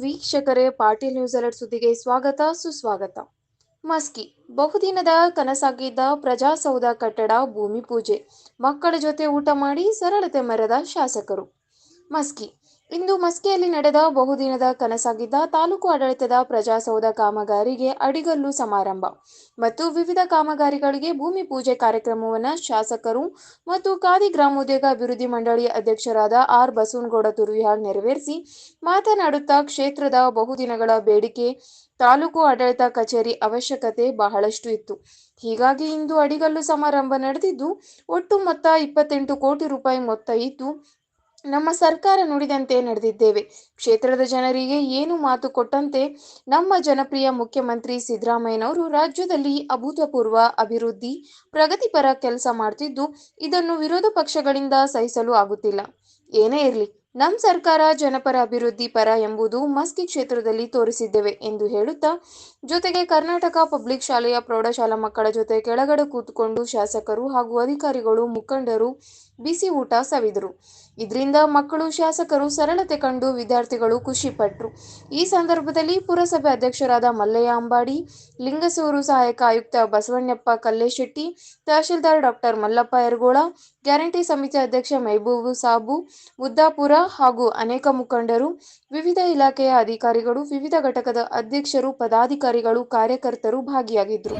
ವೀಕ್ಷಕರೇ, Patil news alert ಸುದ್ದಿಗೆ ಸ್ವಾಗತ, ಸುಸ್ವಾಗತ. ಮಸ್ಕಿ, ಬಹುದಿನದ ಕನಸಾಗಿದ್ದ ಪ್ರಜಾಸೌಧ ಕಟ್ಟಡ, ಭೂಮಿ ಪೂಜೆ. ಮಕ್ಕಳ ಜೊತೆ ಊಟ ಮಾಡಿ ಸರಳತೆ ಮರದ ಶಾಸಕರು. ಮಸ್ಕಿ ಇಂದು ಮಸ್ಕಿಯಲ್ಲಿ ನಡೆದ ಬಹುದಿನದ ಕನಸಾಗಿದ್ದ ತಾಲೂಕು ಆಡಳಿತದ ಪ್ರಜಾಸೌಧ ಕಾಮಗಾರಿಗೆ ಅಡಿಗಲ್ಲು ಸಮಾರಂಭ ಮತ್ತು ವಿವಿಧ ಕಾಮಗಾರಿಗಳಿಗೆ ಭೂಮಿ ಪೂಜೆ ಕಾರ್ಯಕ್ರಮವನ್ನು ಶಾಸಕರು ಮತ್ತು ಖಾದಿ ಗ್ರಾಮೋದ್ಯೋಗ ಅಭಿವೃದ್ಧಿ ಮಂಡಳಿ ಅಧ್ಯಕ್ಷರಾದ ಆರ್ ಬಸವನಗೌಡ ತುರ್ವಿಹಾಳ್ ನೆರವೇರಿಸಿ ಮಾತನಾಡುತ್ತಾ ಕ್ಷೇತ್ರದ ಬಹುದಿನಗಳ ಬೇಡಿಕೆ, ತಾಲೂಕು ಆಡಳಿತ ಕಚೇರಿ ಅವಶ್ಯಕತೆ ಬಹಳಷ್ಟು ಇತ್ತು. ಹೀಗಾಗಿ ಇಂದು ಅಡಿಗಲ್ಲು ಸಮಾರಂಭ ನಡೆದಿದ್ದು, ಒಟ್ಟು ಮೊತ್ತ ಇಪ್ಪತ್ತೆಂಟು ಕೋಟಿ ರೂಪಾಯಿ ಮೊತ್ತ ಇದ್ದು ನಮ್ಮ ಸರ್ಕಾರ ನುಡಿದಂತೆ ನಡೆದಿದ್ದೇವೆ. ಕ್ಷೇತ್ರದ ಜನರಿಗೆ ಏನು ಮಾತು ಕೊಟ್ಟಂತೆ ನಮ್ಮ ಜನಪ್ರಿಯ ಮುಖ್ಯಮಂತ್ರಿ ಸಿದ್ದರಾಮಯ್ಯನವರು ರಾಜ್ಯದಲ್ಲಿ ಅಭೂತಪೂರ್ವ ಅಭಿವೃದ್ಧಿ, ಪ್ರಗತಿಪರ ಕೆಲಸ ಮಾಡ್ತಿದ್ದು ಇದನ್ನು ವಿರೋಧ ಪಕ್ಷಗಳಿಂದ ಸಹಿಸಲು ಆಗುತ್ತಿಲ್ಲ. ಏನೇ ಇರಲಿ ನಮ್ಮ ಸರ್ಕಾರ ಜನಪರ ಅಭಿವೃದ್ಧಿ ಪರ ಎಂಬುದು ಮಸ್ಕಿ ಕ್ಷೇತ್ರದಲ್ಲಿ ತೋರಿಸಿದ್ದೇವೆ ಎಂದು ಹೇಳುತ್ತಾ, ಜೊತೆಗೆ ಕರ್ನಾಟಕ ಪಬ್ಲಿಕ್ ಶಾಲೆಯ ಪ್ರೌಢಶಾಲಾ ಮಕ್ಕಳ ಜೊತೆ ಕೆಳಗಡೆ ಕೂತುಕೊಂಡು ಶಾಸಕರು ಹಾಗೂ ಅಧಿಕಾರಿಗಳು ಮುಖಂಡರು ಬಿಸಿ ಊಟ ಸವಿದರು. ಇದರಿಂದ ಮಕ್ಕಳು ಶಾಸಕರು ಸರಳತೆ ಕಂಡು ವಿದ್ಯಾರ್ಥಿಗಳು ಖುಷಿಪಟ್ಟರು ಈ ಸಂದರ್ಭದಲ್ಲಿ ಪುರಸಭೆ ಅಧ್ಯಕ್ಷರಾದ ಮಲ್ಲಯ್ಯ ಅಂಬಾಡಿ, ಲಿಂಗಸೂರು ಸಹಾಯಕ ಆಯುಕ್ತ ಬಸವಣ್ಣಪ್ಪ ಕಲ್ಲೇಶೆಟ್ಟಿ, ತಹಶೀಲ್ದಾರ್ ಡಾಕ್ಟರ್ ಮಲ್ಲಪ್ಪ ಯರಗೋಳ ಗ್ಯಾರಂಟಿ ಸಮಿತಿ ಅಧ್ಯಕ್ಷ ಮೆಹಬೂಬು ಸಾಬು ಮುದ್ದಾಪುರ ಹಾಗೂ ಅನೇಕ ಮುಖಂಡರು ವಿವಿಧ ಇಲಾಖೆಯ ಅಧಿಕಾರಿಗಳು ವಿವಿಧ ಘಟಕದ ಅಧ್ಯಕ್ಷರು ಪದಾಧಿಕಾರಿಗಳು ಕಾರ್ಯಕರ್ತರು ಭಾಗಿಯಾಗಿದ್ದರು.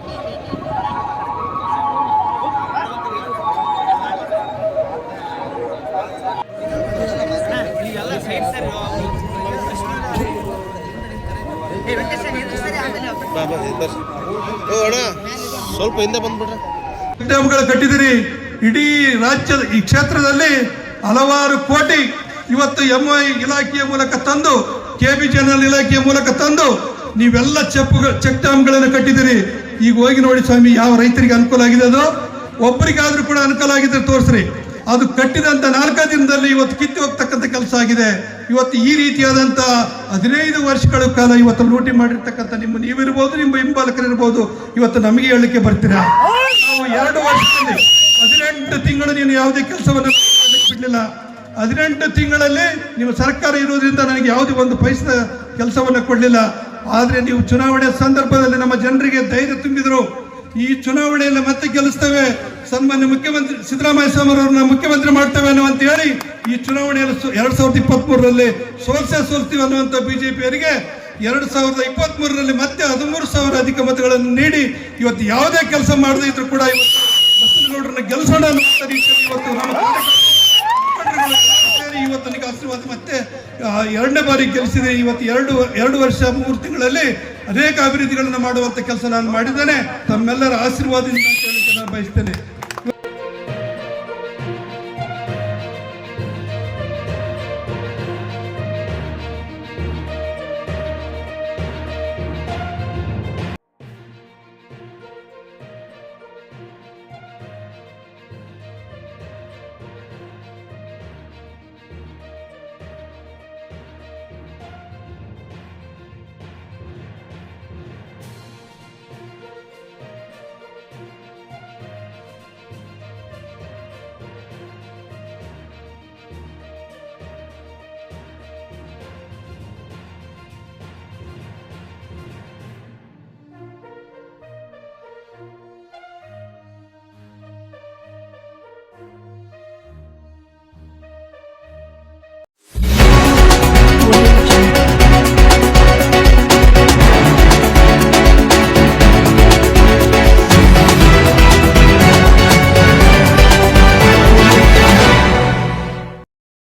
ಸ್ವಲ್ಪ ಹಿಂದೆ ಬಂದ್ಬಿಟ್ರೆ ಡ್ಯಾಮ್ಗಳು ಕಟ್ಟಿದಿರಿ ಇಡೀ ರಾಜ್ಯದ ಈ ಕ್ಷೇತ್ರದಲ್ಲಿ ಹಲವಾರು ಕೋಟಿ ಇವತ್ತು ಎಂ ಐ ಇಲಾಖೆಯ ಮೂಲಕ ತಂದು ಕೆ ಬಿ ಚಾನಲ್ ಇಲಾಖೆಯ ಮೂಲಕ ತಂದು, ನೀವೆಲ್ಲ ಚೆಪ್ಪುಗಳು ಚೆಕ್ ಡ್ಯಾಮ್ಗಳನ್ನು ಕಟ್ಟಿದಿರಿ ಈಗ ಹೋಗಿ ನೋಡಿ ಸ್ವಾಮಿ, ಯಾವ ರೈತರಿಗೆ ಅನುಕೂಲ ಆಗಿದೆ ಅದು? ಒಬ್ಬರಿಗಾದ್ರೂ ಕೂಡ ಅನುಕೂಲ ಆಗಿದೆ ತೋರಿಸ್ರಿ. ಅದು ಕಟ್ಟಿದಂತ ನಾಲ್ಕು ದಿನದಲ್ಲಿ ಇವತ್ತು ಕಿತ್ತು ಹೋಗ್ತಕ್ಕಂಥ ಕೆಲಸ ಆಗಿದೆ. ಇವತ್ತು ಈ ರೀತಿಯಾದಂತ ಹದಿನೈದು ವರ್ಷಗಳ ಕಾಲ ಇವತ್ತು ಲೂಟಿ ಮಾಡಿರ್ತಕ್ಕಂಥ ನಿಮ್ಮ ನೀವಿರ್ಬೋದು, ನಿಮ್ಮ ಹಿಂಬಾಲಕರಿರ್ಬೋದು. ಇವತ್ತು ನಮಗೆ ಹೇಳಲಿಕ್ಕೆ ಬರ್ತೀರಾ? ನಾವು ಎರಡು ವರ್ಷದಲ್ಲಿ ಹದಿನೆಂಟು ತಿಂಗಳು ನೀನು ಯಾವುದೇ ಕೆಲಸವನ್ನು ಬಿಡಲಿಲ್ಲ. ಹದಿನೆಂಟು ತಿಂಗಳಲ್ಲಿ ನೀವು ಸರ್ಕಾರ ಇರುವುದರಿಂದ ನನಗೆ ಯಾವುದೇ ಒಂದು ಪೈಸ ಕೆಲಸವನ್ನು ಕೊಡಲಿಲ್ಲ. ಆದರೆ ನೀವು ಚುನಾವಣೆ ಸಂದರ್ಭದಲ್ಲಿ ನಮ್ಮ ಜನರಿಗೆ ಧೈರ್ಯ ತುಂಬಿದರು. ಈ ಚುನಾವಣೆಯಲ್ಲಿ ಮತ್ತೆ ಗೆಲ್ಲಿಸ್ತೇವೆ. ಸನ್ಮಾನ್ಯ ಮುಖ್ಯಮಂತ್ರಿ ಸಿದ್ದರಾಮಯ್ಯ ಸ್ವಾಮಿಯವರನ್ನ ಮುಖ್ಯಮಂತ್ರಿ ಮಾಡ್ತೇವೆ ಅನ್ನುವಂತ ಹೇಳಿ ಈ ಚುನಾವಣೆಯಲ್ಲಿ ಎರಡ್ ಸಾವಿರದ ಇಪ್ಪತ್ತ್ ಮೂರರಲ್ಲಿ ಸೋಲ್ಸೆ ಸೋಲ್ತೀವಿ ಅನ್ನುವಂತ ಬಿಜೆಪಿಯವರಿಗೆ ಎರಡ್ ಸಾವಿರದ ಇಪ್ಪತ್ತ್ ಮೂರರಲ್ಲಿ ಮತ್ತೆ ಹದಿಮೂರು ಸಾವಿರ ಅಧಿಕ ಮತಗಳನ್ನು ನೀಡಿ ಇವತ್ತು ಯಾವುದೇ ಕೆಲಸ ಮಾಡದೇ ಇದ್ರು ಕೂಡ ಇವತ್ತು ಬಸವನಗೌಡರನ್ನ ಗೆಲ್ಲಿಸೋಣ ಅನ್ನುವಂಥ ರೀತಿಯಲ್ಲಿ ಇವತ್ತು ಇವತ್ತು ನನಗೆ ಆಶೀರ್ವಾದ ಮತ್ತೆ ಎರಡನೇ ಬಾರಿ ಗೆಲ್ಲಿಸಿದೆ ಇವತ್ತು ಎರಡು ಎರಡು ವರ್ಷ, ಮೂರು ತಿಂಗಳಲ್ಲಿ ಅನೇಕ ಅಭಿವೃದ್ಧಿಗಳನ್ನು ಮಾಡುವಂತ ಕೆಲಸ ನಾನು ಮಾಡಿದ್ದೇನೆ. ತಮ್ಮೆಲ್ಲರ ಆಶೀರ್ವಾದದಿಂದ ನಾನು ಬಯಸ್ತೇನೆ.